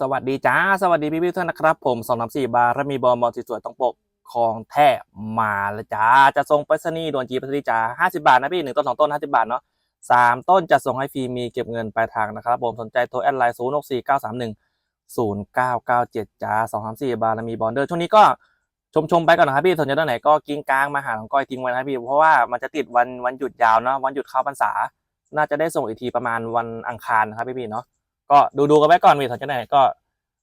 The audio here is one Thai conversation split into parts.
สวัสดีจ้า สวัสดีพี่พี่ท่านนะครับ ผมสองน้ำสี่บาร์มีบอลบอลสวยๆต้องปกของแท้มาแล้วจ้า จะส่งไปรษณีย์ด่วนจีไปรษณีย์จ้าห้าสิบาทนะพี่หนึ่งต้นสองต้นห้าสิบาทเนาะสามต้นจะส่งให้ฟรีมีเก็บเงินปลายทางนะครับ ผมสนใจโทรแอดไลน์ศูนย์หกสี่เก้าสามหนึ่งศูนย์เก้าเก้าเจ็ดจ้าสองสามสี่บาร์มีบอลเดอร์ช่วงนี้ก็ชมชมไปก่อนนะครับพี่สนใจด้านไหนก็กิ้งกลางมาหาน้องก้อยทิ้งไว้นะครับพี่เพราะว่ามันจะติดวันวันหยุดยาวเนาะวันหยุดเข้าพรรษา น่าจะได้ส่งอีกทีประมาณวันอังคารนะครับพี่ๆเนาะ ก็ดูดูๆกันไว้ก่อนมีสนใจไหนก็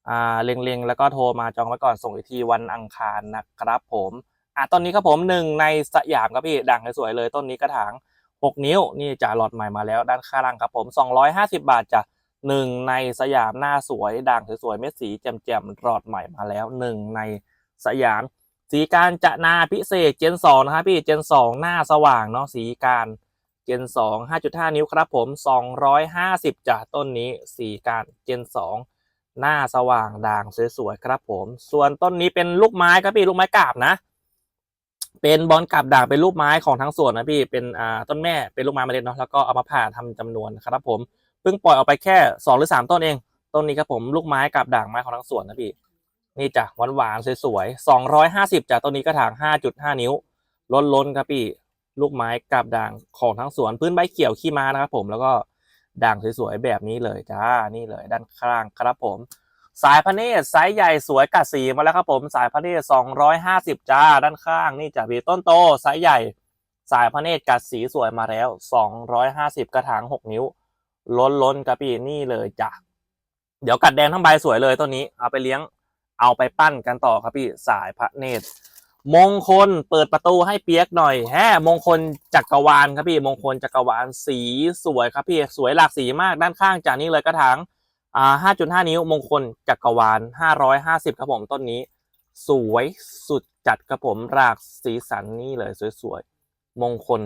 อ่าเล็งๆ แล้วก็โทรมาจองไว้ก่อนส่งอีกทีวันอังคารนะครับผมอะต้นนี้ครับผมหนึ่งในสยามครับพี่ดังสวยเลยต้นนี้กระถาง 6 นิ้วนี่จะหลอดใหม่มาแล้วด้านข้างล่างครับผม 250 บาทจะหนึ่งในสยามหน้าสวย ด่างสวยๆเม็ดสีแจ่มๆหลอดใหม่มาแล้วหนึ่งในสยาม สีการจะนาพิเศษเจนสองนะครับพี่เจนสองหน้าสว่างเนาะสีการ เจนสอง5.5นิ้วครับผม250จ้ะต้นนี้สีการเจนสองหน้าสว่างด่างสวยๆครับผม ส่วนต้นนี้เป็นลูกไม้ครับพี่ลูกไม้กาบนะ เป็นบอลกาบด่างเป็นลูกไม้ของทั้งสวนนะพี่เป็นอ่าต้นแม่เป็นลูกไม้เมล็ดเนาะแล้วก็เอามาผ่าทำจำนวนครับผมเพิ่งปล่อยออกไปแค่สองหรือสามต้นเอง ต้นนี้ครับผมลูกไม้กาบด่างไม้ของทั้งสวนนะพี่นี่จ้ะหวานๆสวยๆสองร้อยห้าสิบจ้ะต้นนี้กระถางห้าจุดห้านิ้วล้นๆครับพี่ ลูกไม้กาบด่างของทั้งสวนพื้นใบเขียวขี้ม้านะครับผมแล้วก็ด่างสวยๆแบบนี้เลยจ้านี่เลยด้านข้างครับผม สายพระเนตรไซส์ใหญ่สวยกัดสีมาแล้วครับผมสายพระเนตร250 จ้าด้านข้างนี่จะมีต้นโตไซส์ใหญ่ สายพระเนตรกัดสีสวยมาแล้ว 250 กระถาง 6 นิ้ว ล้นล้นกระปีนี่เลยจ้ะเดี๋ยวกัดแดงทั้งใบสวยเลยต้นนี้เอาไปเลี้ยงเอาไปปั้นกันต่อครับพี่สายพระเนตร มงคลเปิดประตูให้เปียกหน่อยแฮมงคลจักรวาลครับพี่มงคลจักรวาลสีสวยครับพี่สวยหลากสีมากด้านข้างจากนี้เลยกระถางอ่า5.5 นิ้วมงคลจักรวาล 550 ครับผมต้นนี้ สวยสุดจัดครับผมรากสีสันนี่เลยสวยๆมงคล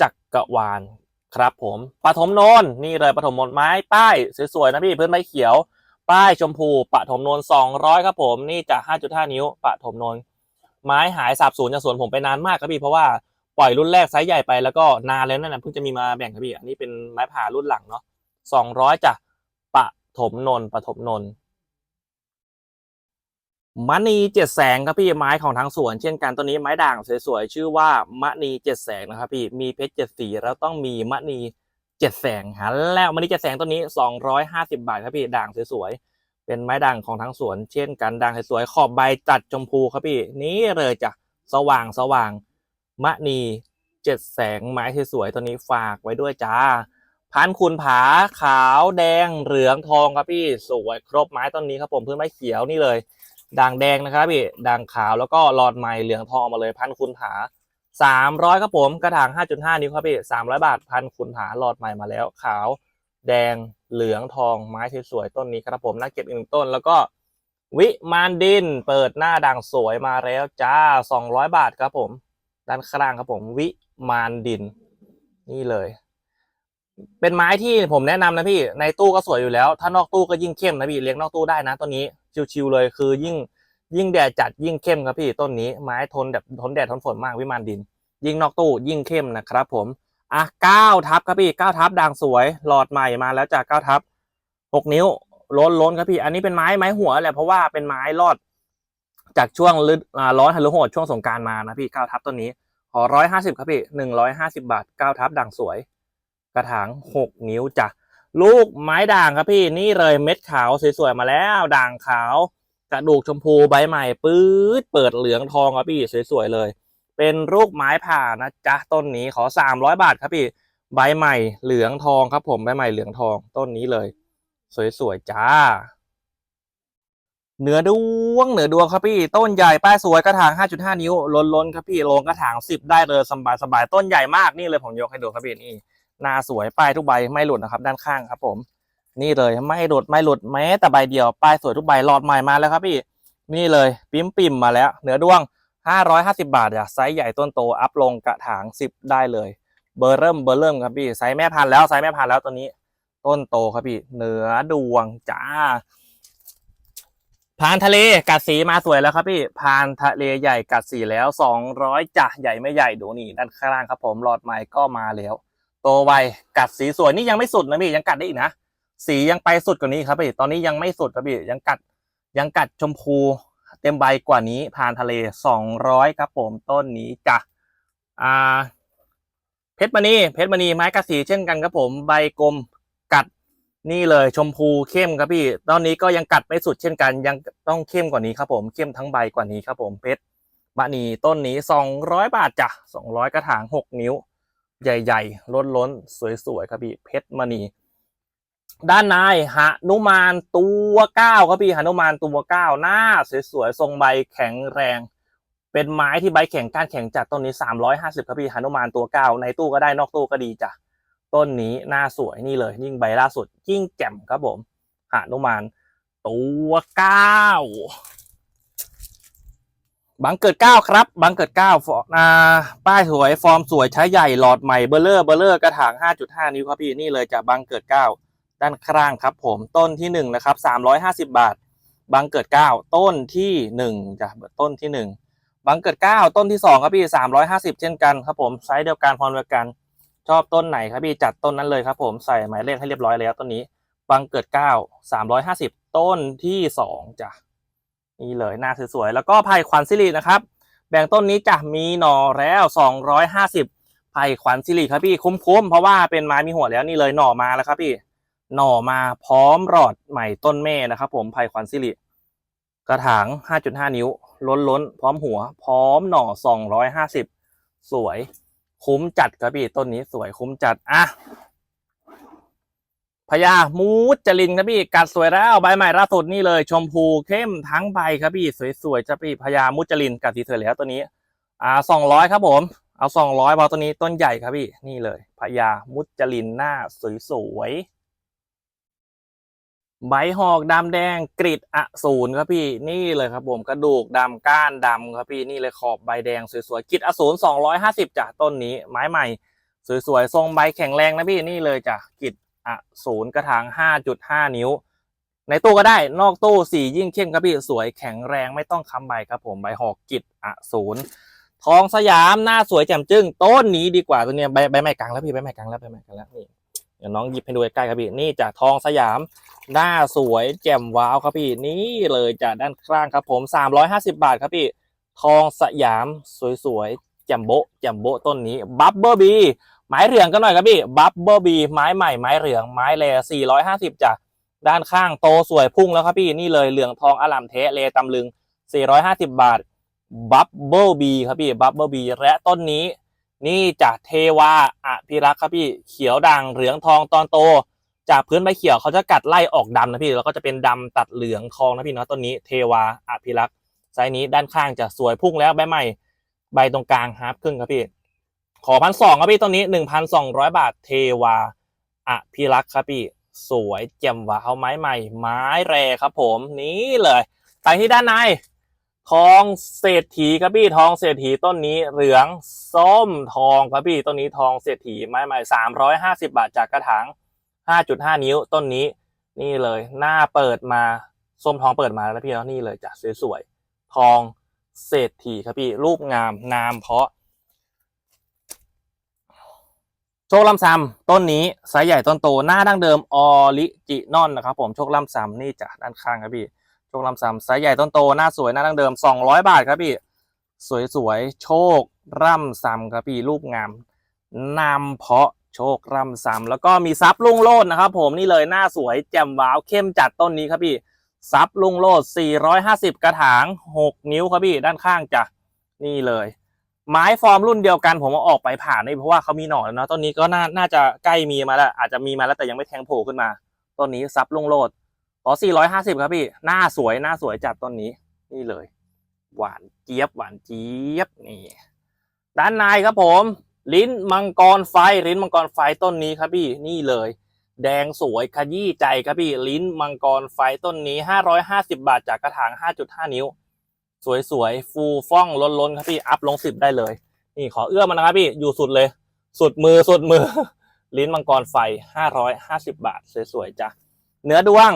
จักรวาลครับผมปฐมโนนนี่เลยปฐมโนไม้ป้ายสวยๆนะพี่พื้นไม้เขียว ป้ายชมพูปฐมโนน200 ครับผม นี่จะ5.5 นิ้วปฐมโนน ไม้หายสาบสูญจากสวนผมไปนานมากครับพี่เพราะว่าปล่อยรุ่นแรกไซส์ใหญ่ไปแล้วก็นานแล้วนั่นนะเพิ่งจะมีมาแบ่งครับพี่อันนี้เป็นไม้ผ่ารุ่นหลังเนาะ200จ้ะปฐมนนท์ปฐมนน์มณีเจ็ดแสงครับพี่ไม้ของทางสวน เช่นกันตัวนี้ไม้ด่างสวยๆชื่อว่ามณีเจ็ดแสงนะครับพี่มีเพชรเจ็ดสีแล้วต้องมีมณีเจ็ดแสงหาแล้วมณีเจ็ดแสงตัวนี้สองร้อยห้าสิบาทครับพี่ด่างสวยๆ เป็นไม้ด่างของทางสวน เช่นกันด่างสวยๆขอบใบจัดชมพูครับพี่นี่เลยจ้ะสว่างสว่างมณีเจ็ดแสงไม้สวยๆตัวนี้ฝากไว้ด้วยจ้าพันคุณผาขาวแดงเหลืองทองครับพี่สวยครบไม้ต้นนี้ครับผมพื้นไม้เขียวนี่เลยด่างแดงนะครับพี่ด่างขาวแล้วก็หลอดใหม่เหลืองทองมาเลยพันคุณผาสามร้อยครับผมกระถางห้าจุดห้านิ้วครับพี่สามร้อยบาทพันคุณผาหลอดใหม่มาแล้วขาว แดงเหลืองทองไม้สวยๆต้นนี้ครับผมน่าเก็บอีกหนึ่งต้น แล้วก็วิมานดินเปิดหน้าด่างสวยมาแล้วจ้าสองร้อยบาทครับผม ด้านข้างครับผมวิมานดิน นี่เลย เป็นไม้ที่ผมแนะนำนะพี่ในตู้ก็สวยอยู่แล้ว ถ้านอกตู้ก็ยิ่งเข้มนะพี่เลี้ยงนอกตู้ได้นะต้นนี้ชิวๆเลยคือยิ่งยิ่งแดดจัดยิ่งเข้มครับพี่ต้นนี้ไม้ทนแบบทนแดดทนฝนมากวิมานดิน ยิ่งนอกตู้ยิ่งเข้มนะครับผม อะเก้าทับครับพี่เก้าทับด่างสวยหลอดใหม่มาแล้วจากเก้าทับหกนิ้วล้นล้นครับพี่ อันนี้เป็นไม้ไม้หัวแหละเพราะว่าเป็นไม้รอด จากช่วงฤดร้อนฮัลโหลโหดช่วงสงการมานะพี่เก้าทับต้นนี้ขอร้อยห้าสิบครับพี่หนึ่งร้อยห้าสิบาทเก้าทับด่างสวย กระถางหกนิ้วจ้ะลูกไม้ด่างครับพี่นี่เลยเม็ดขาวสวยๆมาแล้วด่างขาวกระดูกชมพูใบใหม่ปื๊ดเปิดเหลืองทองครับพี่สวยๆเลย เป็นลูกไม้ผ่านะจ๊ะต้นนี้ขอสามร้อยบาทครับพี่ใบใหม่เหลืองทองครับ ผมใบใหม่เหลืองทองต้นนี้เลย สวยๆจ้าเหนือดวงเหนือดวงครับพี่ต้นใหญ่ป้ายสวยกระถาง 5.5 นิ้วล้นล้นๆครับพี่ลงกระถาง 10 ได้เลยสบายสบายๆต้นใหญ่มากนี่เลยผมยกให้ดูครับพี่นี่นาสวยป้ายทุกใบไม่หลุดนะครับ ด้านข้างครับ ผม นี่เลยไม่หลุดไม่หลุดแม้แต่ใบเดียวป้ายสวยทุกใบหลอดใหม่มาแล้วครับพี่ นี่เลยปิมปิมมาแล้ว เหนือดวง 550 บาทอะไซส์ใหญ่ต้นโตอัพลงกระถาง 10 ได้เลย เบอร์เริ่มเบอร์เริ่มครับพี่ไซส์แม่พันธุ์แล้วไซส์แม่พันธุ์แล้วตัวนี้ ต้นโตครับพี่เหนือดวงจ้าพานทะเลกัดสีมาสวยแล้วครับพี่พานทะเลใหญ่กัดสีแล้วสองร้อยจ้ะใหญ่ไม่ใหญ่ดูนี่ด้านข้างล่างครับผมหลอดใหม่ก็มาแล้ว โตไวกัดสีสวยนี่ยังไม่สุดนะพี่ยังกัดได้อีกนะสียังไปสุดกว่านี้ครับพี่ตอนนี้ยังไม่สุดครับพี่ยังกัดยังกัดชมพู ต็มใบกว่านี้ผ่านทะเลสองร้อยครับผมต้นนี้จ้ะอ่าเพชรมณีเพชรมณีไม้กระสีเช่นกันครับผมใบกลมกัดนี่เลยชมพูเข้มครับพี่ ตอนนี้ก็ยังกัดไม่สุดเช่นกัน ยังต้องเข้มกว่านี้ครับผมเข้มทั้งใบกว่านี้ครับผมเพชรมณีต้นนี้สองร้อยบาทจ้ะสองร้อยกระถางหกนิ้ว ใหญ่ ๆ ล้นล้นๆสวยๆครับพี่เพชรมณี ด้านในหนุมานตัวเก้าครับพี่หนุมานตัวเก้าหน้าสวยๆทรงใบแข็งแรง เป็นไม้ที่ใบแข็งก้านแข็งจัดต้นนี้สามร้อยห้าสิบครับพี่หนุมานตัวเก้าในตู้ก็ได้นอกตู้ก็ดีจ้ะต้นนี้หน้าสวยนี่เลย ยิ่งใบล่าสุด ยิ่งแจ่มครับผมหนุมานตัวเก้าบังเกิดเก้าครับบังเกิดเก้าฟออ่าป้ายสวยฟอร์มสวยใช้ใหญ่หลอดใหม่เบลเลอร์เบลเลอร์กระถาง5.5นิ้วครับพี่นี่เลยจากบังเกิดเก้า ด้านข้างครับผมต้นที่หนึ่งนะครับ350 บาท บังเกิดเก้าต้นที่หนึ่งจ้ะต้นที่หนึ่งบังเกิดเก้าต้นที่สองครับพี่ 350 เช่นกันครับผมไซส์เดียวกันพร้อมเดียวกัน ชอบต้นไหนครับพี่จัดต้นนั้นเลยครับผมใส่หมายเลขให้เรียบร้อยแล้วต้นนี้ บังเกิดเก้า350 ต้นที่สองจ้ะนี่เลยหน้าสวยๆแล้วก็ไผ่ขวัญสิรินะครับ แบ่งต้นนี้จะมีหน่อแล้ว 250ไผ่ขวัญสิริครับพี่คุ้มๆเพราะว่าเป็นไม้มีหัวแล้วนี่เลยหน่อมาแล้วครับพี่ หน่อมาพร้อมรอดใหม่ต้นแม่นะครับ ผมไผ่ขวัญสิริกระถาง 5.5 นิ้ว ล้นๆพร้อมหัว พร้อมหน่อ 250 สวย คุ้มจัดครับพี่ต้นนี้สวยคุ้มจัด อะพญามูจลินครับพี่กัดสวยแล้วใบใหม่ล่าสุดนี่เลย ชมพูเข้มทั้งใบครับพี่สวยๆจ้ะพี่พญามุจลินกัดสีสวยแล้วตัวนี้ อ่าสองร้อยครับผม เอาสองร้อยพอตัวนี้ต้นใหญ่ครับพี่นี่เลยพญามุจลินหน้าสวยๆ ใบหอกดำแดงกริดอสูรครับพี่นี่เลยครับผมกระดูกดำก้านดำครับพี่นี่เลยขอบใบแดงสวยๆกริดอสูรสองร้อยห้าสิบจ้ะต้นนี้ไม้ใหม่ สวยๆทรงใบแข็งแรงนะพี่นี่เลยจ้ะกริดอะศูนย์กระถางห้าจุดห้านิ้ว ในตู้ก็ได้นอกตู้สียิ่งเข้มครับพี่สวยแข็งแรงไม่ต้องค้ำใบครับผมใบหอกกิจอะศูนย์ทองสยามหน้าสวยแจ่มจึ้งต้นนี้ดีกว่าตัวเนี้ยใบใบไม้กลางแล้วพี่ใบไม้กลางแล้วใบไม้กลางแล้วนี่ เดี๋ยวน้องหยิบให้ดูใกล้ครับพี่นี่จากทองสยาม หน้าสวยแจ่มว้าวครับพี่นี่เลยจากด้านข้างครับผมสามร้อยห้าสิบาทครับพี่ ทองสยามสวยๆแจ่มโบแจ่มโบต้นนี้บับเบอร์บีไม้เหลืองกันหน่อยครับพี่บัฟเบอร์บีไม้ใหม่ไม้เหลืองไม้แล450จ้ะด้านข้างโตสวยพุ่งแล้วครับพี่นี่เลยเหลืองทองอลามเทะเลตำลึง 450 บาทบัฟเบิลบีครับพี่บัฟเบิลบีและต้นนี้ นี่จากเทวาอภิรักษ์ครับพี่เขียวด่างเหลืองทองตอนโต จากพื้นใบเขียวเขาจะกัดไล่ออกดำนะพี่แล้วก็จะเป็นดำตัดเหลืองทองนะพี่เนาะต้นนี้เทวาอภิรักษ์ไซส์นี้ด้านข้างจะสวยพุ่งแล้วใบใหม่ใบตรงกลางฮาร์ปครึ่งครับพี่ขอพันสองครับพี่ต้นนี้หนึ่งพันสองร้อยบาทเทวาอภิรักษ์ครับพี่สวยแจ่มว้าวไม้ใหม่ ไม้แรครับผมนี่เลยไปที่ด้านใน ทองเศรษฐีครับพี่ทองเศรษฐีต้นนี้เหลืองส้มทองครับพี่ต้นนี้ทองเศรษฐีไม้ใหม่สามร้อยห้าสิบาทจากกระถางห้าจุดห้านิ้วต้นนี้ นี่เลย หน้าเปิดมาส้มทองเปิดมาแล้วพี่เนาะนี่เลยจ้ะสวยๆทองเศรษฐีครับพี่รูปงามนามเพาะโชคลำซำต้นนี้ไซส์ใหญ่ต้นโตหน้าดั้งเดิมออริจินอลนะครับผมโชคลำซำนี่จ้ะด้านข้างครับพี่ คลำซำไซส์ใหญ่ต้นโตหน้าสวยหน้าดั้งเดิม 200 บาทครับพี่ สวยๆ โชค ร่ำซำครับพี่รูปงามนำเพาะโชคร่ำซำแล้วก็มีซับลุงโลดนะครับ ผมนี่เลยหน้าสวยแจ่มว้าวเข้มจัดต้นนี้ครับพี่ซับลุงโลด 450 กระถาง 6 นิ้วครับพี่ด้านข้างจ้ะนี่เลย ไม้ฟอร์มรุ่นเดียวกัน ผมเอาออกไปผ่านนี่เพราะว่าเขามีหน่อแล้วนะต้นนี้ก็น่าน่าจะใกล้มีมาแล้วอาจจะมีมาแล้วแต่ยังไม่แทงโผล่ขึ้นมาต้นนี้ซับลุงโลด ขอ450 ครับพี่ หน้าสวย หน้าสวยจัดต้นนี้ นี่เลย หวานเจี๊ยบ หวานเจี๊ยบ นี่ ด้านในครับผม ลิ้นมังกรไฟ ลิ้นมังกรไฟต้นนี้ครับพี่ นี่เลย แดงสวยขยี้ใจครับพี่ ลิ้นมังกรไฟต้นนี้ 550 บาทจากกระถาง 5.5 นิ้ว สวยๆ ฟูฟ่องล้นๆ ครับพี่ อัพลงสิบได้เลย นี่ขอเอื้อมมันนะครับพี่ อยู่สุดเลย สุดมือ สุดมือ ลิ้นมังกรไฟ 550 บาท สวยๆจ้ะ เนื้อดวง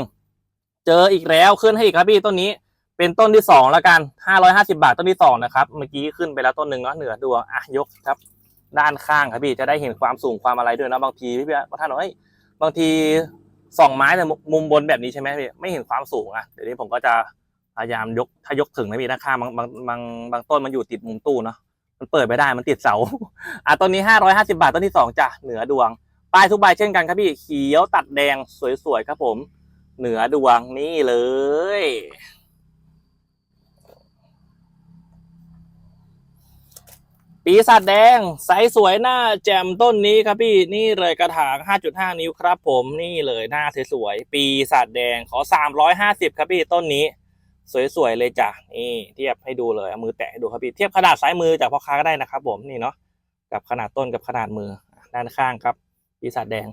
จออีกแล้วขึ้นให้อีกครับพี่ต้นนี้เป็นต้นที่สองแล้วกัน550บาทต้นที่สองนะครับ เมื่อกี้ขึ้นไปแล้วต้นหนึ่งเนาะเหนือดวงอะยกครับ ด้านข้างครับพี่จะได้เห็นความสูงความอะไรด้วยนะบางทีพี่พี่ท่านบอกเฮ้ยบางทีสองไม้แต่มุมบนแบบนี้ใช่ไหมพี่ไม่เห็นความสูงอะเดี๋ยวนี้ผมก็จะพยายามยกถ้ายกถึงนะพี่ด้านข้างบางบางบางบางต้นมันอยู่ติดมุมตู้เนาะมันเปิดไม่ได้มันติดเสาอะต้นนี้ห้าร้อยห้าสิบาทต้นที่สองจ้ะเหนือดวงป้ายทุกใบเช่นกันครับพี่เขียวตัดแดงสวยๆครับผม เหนือดวงนี่เลย ปีศาจแดงไซส์สวยหน้าแจ่มต้นนี้ครับพี่นี่เลยกระถาง 5.5 นิ้วครับผมนี่เลยหน้าสวยๆปีศาจแดงขอ 350 ครับพี่ต้นนี้ สวยๆเลยจ้ะนี่เทียบให้ดูเลยเอามือแตะให้ดูครับพี่เทียบขนาดซ้ายมือจากพ่อค้าก็ได้นะครับผมนี่เนาะกับขนาดต้นกับขนาดมือด้านข้างครับปีศาจแดง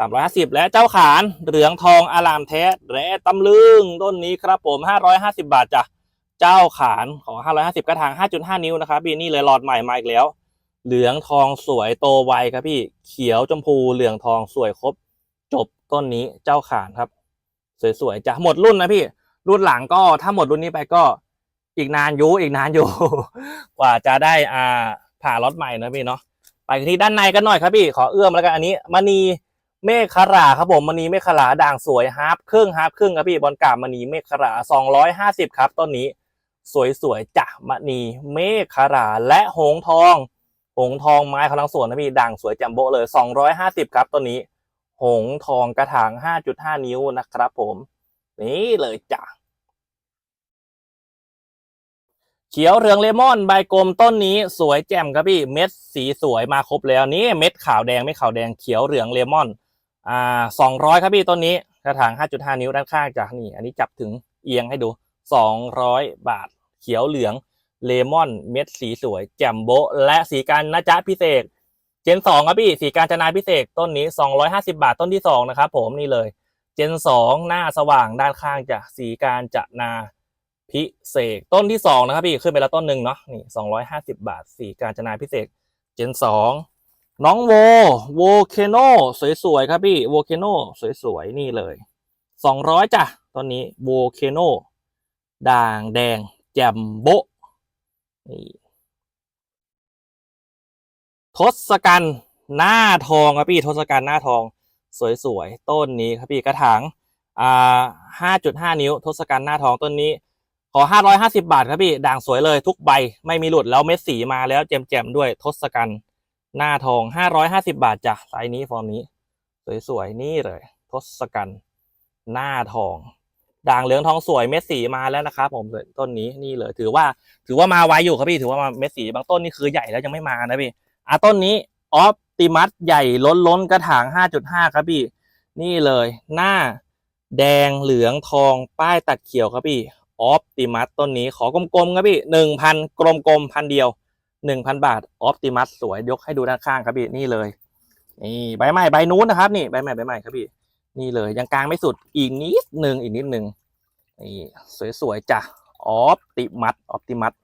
350 และเจ้าขานเหลืองทองอารามแท้และตำลึงต้นนี้ครับผม 550 บาทจ้ะเจ้าขานของ 550 กระถาง 5.5 นิ้วนะครับพี่นี่เลยหลอดใหม่มาอีกแล้ว เหลืองทองสวยโตไวครับพี่เขียวชมพูเหลืองทองสวยครบ จบต้นนี้เจ้าขานครับ สวยๆจ้ะหมดรุ่นนะพี่ รุ่นหลังก็ถ้าหมดรุ่นนี้ไปก็อีกนานอยู่อีกนานอยู่ กว่าจะได้อ่าผ่าล็อตใหม่นะพี่เนาะไปที่ด้านในกันหน่อยครับพี่ขอเอื้อมแล้วกันอันนี้มณี เมฆขราครับผมมณีเมฆขราด่างสวยฮาร์ปครึ่งฮาร์ปครึ่งครับพี่บอลกาบมณีเมฆขรา250ครับต้นนี้ สวยๆจ้ะมณีเมฆขราและหงทอง หงทองไม้พลังสวนนะพี่ด่างสวยแจ่มโบเลย250ครับต้นนี้ หงทองกระถาง5.5นิ้วนะครับผม นี่เลยจ้ะเขียวเหลืองเลมอนใบกลมต้นนี้สวยแจ่มครับพี่เม็ดสีสวยมาครบแล้วนี่เม็ดขาวแดงไม่ขาวแดงเขียวเหลืองเลมอน อ่าสองร้อยครับพี่ต้นนี้กระถาง5.5นิ้วด้านข้างจ้ะนี่ อันนี้จับถึงเอียงให้ดู200บาท เขียวเหลืองเลมอนเม็ดสีสวย แจ่มโบะและสีการนะจ๊ะพิเศษ เจนสองครับพี่สีการจนาพิเศษต้นนี้250บาทต้นที่สองนะครับผมนี่เลย เจนสองหน้าสว่างด้านข้างจะสีการจะนาพิเศษต้นที่สองนะครับพี่ขึ้นไปแล้วต้นหนึ่งเนาะนี่สองร้อยห้าสิบาท สีการจนาพิเศษ เจนสอง น้องโวโวเคโนสวยๆครับพี่โวเคโนสวยๆนี่เลยสองร้อยจ้ะตอนนี้โวเคโนด่างแดงแจ่มโบนี่ทศกัณฐ์หน้าทองครับพี่ทศกัณฐ์หน้าทองสวยๆต้นนี้ครับพี่กระถางอ่าห้าจุดห้านิ้ว ทศกัณฐ์หน้าทองต้นนี้ ขอห้าร้อยห้าสิบาทครับพี่ด่างสวยเลยทุกใบไม่มีหลุดแล้วเม็ดสีมาแล้วแจ่มๆด้วยทศกัณฐ์ หน้าทองห้าร้อยห้าสิบาทจ้ะไซส์นี้ฟอร์มนี้ สวยๆ นี่เลยทศกัณฐ์หน้าทอง ด่างเหลืองทองสวยเม็ดสีมาแล้วนะครับผมต้นนี้นี่เลย ถือว่า ถือว่ามาไวอยู่ครับพี่ถือว่ามาเม็ดสีบางต้นนี่คือใหญ่แล้วยังไม่มานะพี่อะต้นนี้ออฟติมัสใหญ่ล้นล้นกระถาง5.5ครับพี่ นี่เลย หน้าแดงเหลืองทองป้ายตัดเขียวครับพี่ออฟติมัสต้นนี้ขอกลมๆครับพี่หนึ่งพันกลมๆพันเดียว หนึ่งพันบาทออฟติมัสสวยยกให้ดูด้านข้างครับพี่นี่เลยนี่ใบใหม่ใบนู้นนะครับ นี่ใบใหม่ใบใหม่ครับพี่นี่เลยยังกลางไม่สุดอีกนิดหนึ่งอีกนิดหนึ่งนี่สวยๆจ้ะออฟติมัสออฟติมัส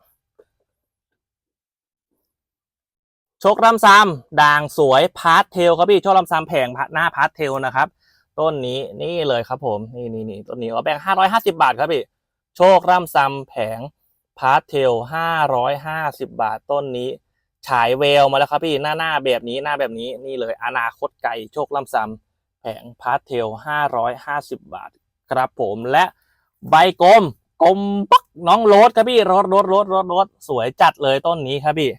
โชคลำซามด่างสวยพาร์ทเทลครับพี่โชคลำซามแผงหน้าพาร์ทเทลนะครับ ต้นนี้นี่เลยครับผมนี่นี่นี่ต้นนี้เอาแบ่งห้าร้อยห้าสิบาทครับพี่โชคลำซามแผง พาร์ทเทลห้าร้อยห้าสิบาทต้นนี้ ฉายเวลมาแล้วครับพี่หน้าหน้าแบบนี้หน้าแบบนี้นี่เลยอนาคตไกลโชคลำซามแผงพาร์ทเทลห้าร้อยห้าสิบาทครับผมและใบกลมกลมปักน้องโรสครับพี่รถรถรถรถรถสวยจัดเลยต้นนี้ครับพี่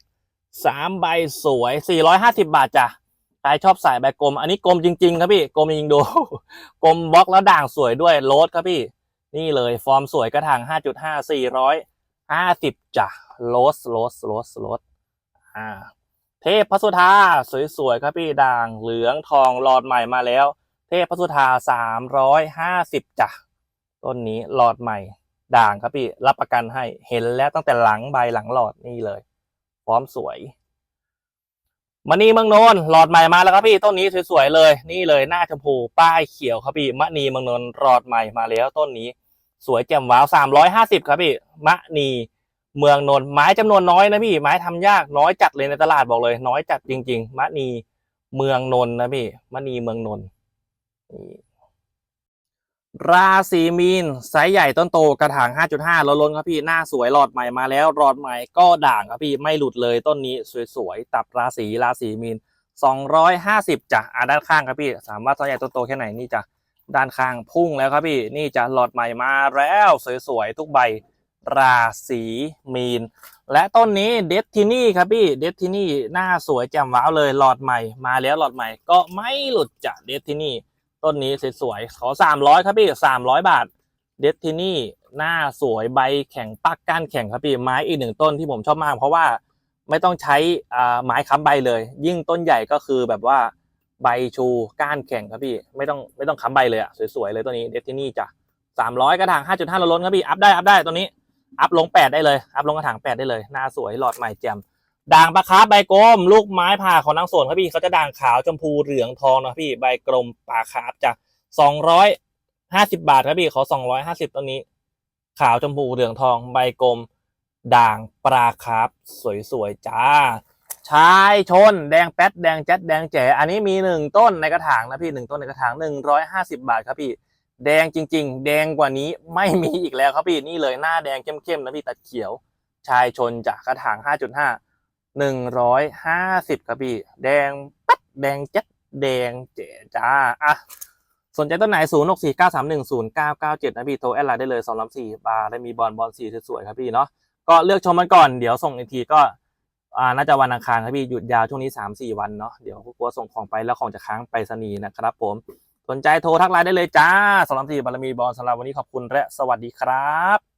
สามใบสวย450บาทจ้ะใครชอบใส่ใบกลม อันนี้กลมจริง ๆ ครับพี่กลมจริงดูกลมบล็อกแล้วด่างสวยด้วยโรสครับพี่ นี่เลยฟอร์มสวยกระถาง5.5 450จ้ะโรสโรสโรสโรสอ่า เทพพระสุธาสวยๆครับพี่ด่างเหลืองทองหลอดใหม่มาแล้ว เทพพระสุธา350จ้ะต้นนี้หลอดใหม่ ด่างครับพี่รับประกันให้เห็นแล้วตั้งแต่หลังใบหลังหลอดนี่เลย พร้อมสวยมณีเมืองนนท์หลอดใหม่มาแล้วครับพี่ต้นนี้สวยๆเลย นี่เลยหน้าชมพูป้ายเขียวครับพี่มณีเมืองนนท์หลอดใหม่มาแล้วต้นนี้ สวยแจ่มว้าวสามร้อยห้าสิบครับพี่มณีเมืองนนท์ไม้จำนวนน้อยนะพี่ไม้ทำยากน้อยจัดเลยในตลาดบอกเลย น้อยจัดจริง ๆมณีเมืองนนท์นะพี่มณีเมืองนนท์ราศีมีนไซส์ใหญ่ต้นโตกระถาง 5.5ล้นล้นๆครับพี่หน้าสวยหลอดใหม่มาแล้วหลอดใหม่ก็ด่างครับพี่ไม่หลุดเลยต้นนี้สวยๆตับราศีราศีมีน 250จ้ะอ่าด้านข้างครับพี่ สามารถไซส์ใหญ่ต้นโตแค่ไหนนี่จ้ะ ด้านข้างพุ่งแล้วครับพี่ นี่จะหลอดใหม่มาแล้วสวยๆทุกใบราศีมีน และต้นนี้เด t ทินี่ครับพี่เด t ทินี่หน้าสวยแจ่มว้าวเลยหลอดใหม่มาแล้วหลอดใหม่ก็ไม่หลุดจากเด t ทินี่ต้นนี้สวยๆขอสามร้อยครับพี่สามร้อยบาทเด t ทินี่หน้าสวยใบแข็งปักก้านแข็งครับพี่ไม้อีกหนึ่งต้นที่ผมชอบมาก เพราะว่าไม่ต้องใช้ไม้ค้ำใบเลย ยิ่งต้นใหญ่ก็คือแบบว่า ใบชูก้านแข็งครับพี่ ไม่ต้องไม่ต้องค้ำใบเลยอะสวยๆเลยตัวนี้เด t ทินี่จ้ะสามร้อยกระถางห้าจุดห้าล้นครับพี่อัพได้อัพได้ตัวนี้อัพลงแปดได้เลยอัพลงกระถางแปดได้เลยหน้าสวยหลอดใหม่แจ่มด่างปลาคาร์ฟใบกลม ลูกไม้ผ่าของนางสวนครับพี่เขาจะด่างขาวชมพูเหลืองทองนะพี่ใบกลมปลาคาร์ฟจะสองร้อยห้าสิบาทครับพี่ขอสองร้อยห้าสิบตัวนี้ ขาวชมพูเหลืองทองใบกลม ด่างปลาคาร์ฟสวยๆจ้า ชายชน แดงแป๊ดแดงแจ๊ดแดงแจ๋อันนี้มีหนึ่งต้นในกระถางนะพี่หนึ่งต้นในกระถางหนึ่งร้อยห้าสิบาทครับพี่ แดงจริง ๆ แดงกว่านี้ไม่มีอีกแล้วครับพี่นี่เลยหน้าแดงเข้มๆนะพี่ตัดเขียว ชายชนจากกระถาง5.5 150ครับพี่ แดงปัดแดงเจ็ดแดงเจ๋จ้าอะสนใจต้นไหน0 6 4 9 3 1 0 9 9 7นะพี่โทรแอดไลน์ได้เลย2 3 4บาร์ได้มีบอลบอลสีสวยๆครับพี่เนาะก็เลือกชมมันก่อนเดี๋ยวส่งอีกทีก็ อ่าน่าจะวันอังคารครับพี่หยุดยาวช่วงนี้สามสี่วันเนาะเดี๋ยวกลัวส่งของไปแล้วของจะค้างไปรษณีย์นะครับ ผมสนใจโทรทักไลน์ได้เลยจ้าสำหรับที่บารมีบอลสำหรับวันนี้ขอบคุณและสวัสดีครับ